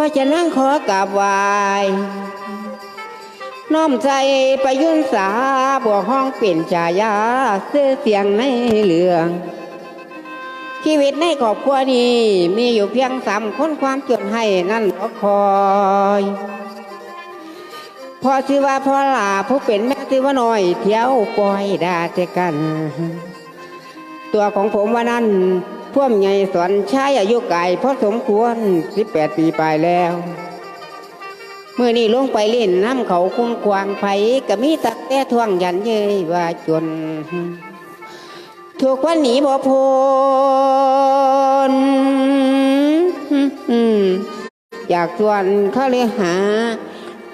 ราะฉะนั้นขอกราบไหวน้อมใจประยุนสาบวกห้องเปลี่ยนฉายาเสื้อเสียงในเหลือง ชีวิตในครอบครัวนี้มีอยู่เพียงสามคนความจนให้นั่นก็คอยพอชื่อว่าพ่อหลาผู้เป็นแม่ชื่อว่าน้อย เที่ยวปล่อยดาเจกัน ตัวของผมว่านั้น พ่วมใหญ่สอนชายอายุไก่พอสมควรสิบแปดปีไปแล้วเมื่อนี้ลงไปเล่นน้ำเขาคุ้มควางไผก็มีตักแต่ทวงยันเย้ยว่าจนถูกวันหนีบ่พ้นอยากชวนเขาเลยหา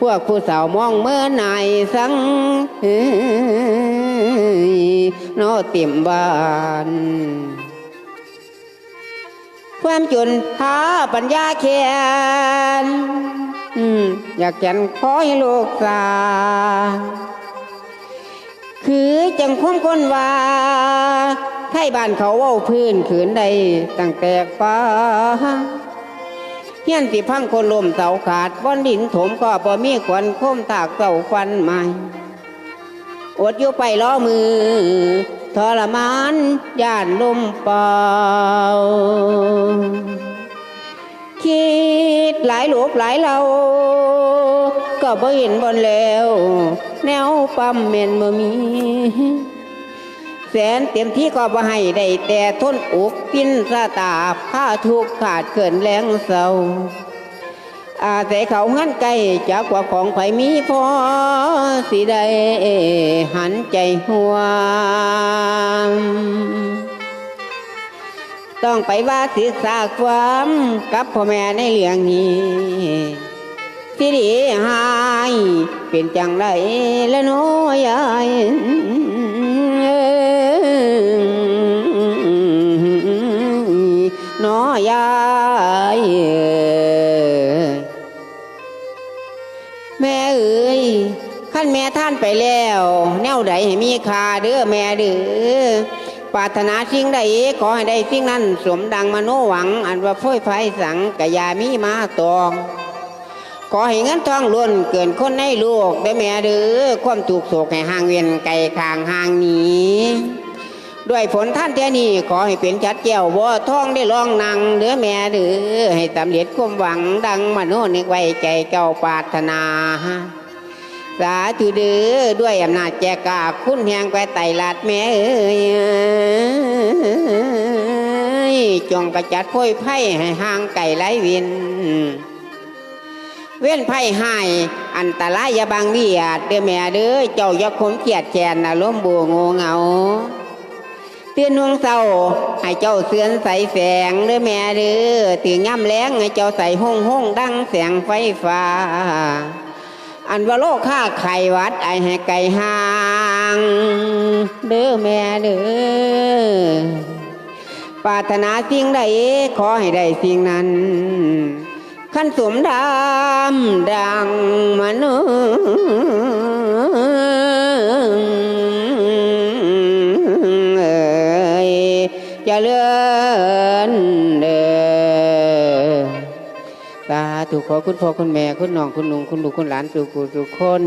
พวกผู้สาวมองเมื่อนายสังโนเต็มบ้าน ความจนหาปัญญาแค้นอืมอยากจันขอให้ลูกสาคือจังคมคนว่าไทยบ้านเขาเว่าพื้นขืนใดตั้งแต่ฟ้าเฮียนสิพังคนลมเสาขาดบอนดินถมก็บ่มีควันคมตากเสาฟันใหม่อดอยู่ไปล้อมือ ทรมานย่านลมเป่าคิดหลายหลูกหลายเราก็บ่เห็นบนแล้ว แนวปั๊มเมนบ่มี แสนเต็มที่ก็บ่ให้ได้แต่ทนอกกินสาตาผ้าทุกข์ขาดเกินแรงเศร้า อาแต่เขาหันไกลจากกว่าของไผมีพอสิได้หันใจห่วงต้องไปว่าศึกษาความกับพ่อแม่ในเรื่องนี้ ที่ดีหายเป็นจังไรและน้อยยายน้อยยาย ขั้นแม่ท่านไปแล้ว แนวใดให้มีคาเด้อแม่เด้อปรารถนาสิ่งใดขอให้ได้สิ่งนั้นสมดังมโนหวัง อันว่าพ้อยไฟสังกยามีมาตองขอให้เงินทองล้วนเกินคนในลูกได้แม่เด้อความถูกโศกให้ห่างเวียนไกลคางห่างหนีด้วยผลท่านเท่านี้ขอให้เป็นชัดแก้วบ่าทองได้ลองนางเด้อแม่เด้อให้สำเร็จความหวังดังมโนนึกไว้ใจเจ้าปรารถนา สาธุเด้อด้วยอำนาจแจกาคุณแหงไปไต่ลาดแม่เอ้ยจงกระจัดพ้อยไพ่ให้ห่างไก่ไรเวิน เว้นไพ่หายอันตรายอย่าบังเวียดเด้อแม่เด้อเจ้าอย่าคมเกียดแกนอารมบัวโงเงาเตือนนวงเศร้าให้เจ้าเสือนใสแสงเด้อแม่เด้อตื่นย่ำแรงให้เจ้าใส่ห้องห้องดังแสงไฟฟ้า อันว่าโลกข้าไขวัด ไอให้ไก่ห่าง เด้อแม่เด้อปรารถนาสิ่งใดขอให้ได้สิ่งนั้นขั้นสมดำดังมนุเอ่ยเจะเลือ ธุขอคุณพ่อคุณแม่คุณน้องคุณลุงคุณลูกคุณหลานสู่กูสู่คน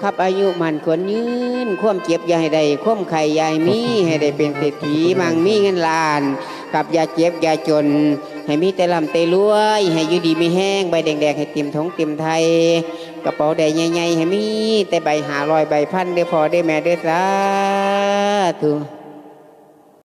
ครับอายุมันควรยืนความเจ็บย่าใดควมไข่ยายมีให้ได้เป็นเศรษฐีมั่งมีเงินล้านกับยาเจ็บยาจน ให้มีแต่ลำแต่รวย ให้อยู่ดีไม่แห้งใบแดงๆให้เต็มท้องเต็มไทย กระเป๋าใดใหญ่ๆให้มีแต่ใบหาลอยใบพันเด้พอได้แม่เด้สาธุ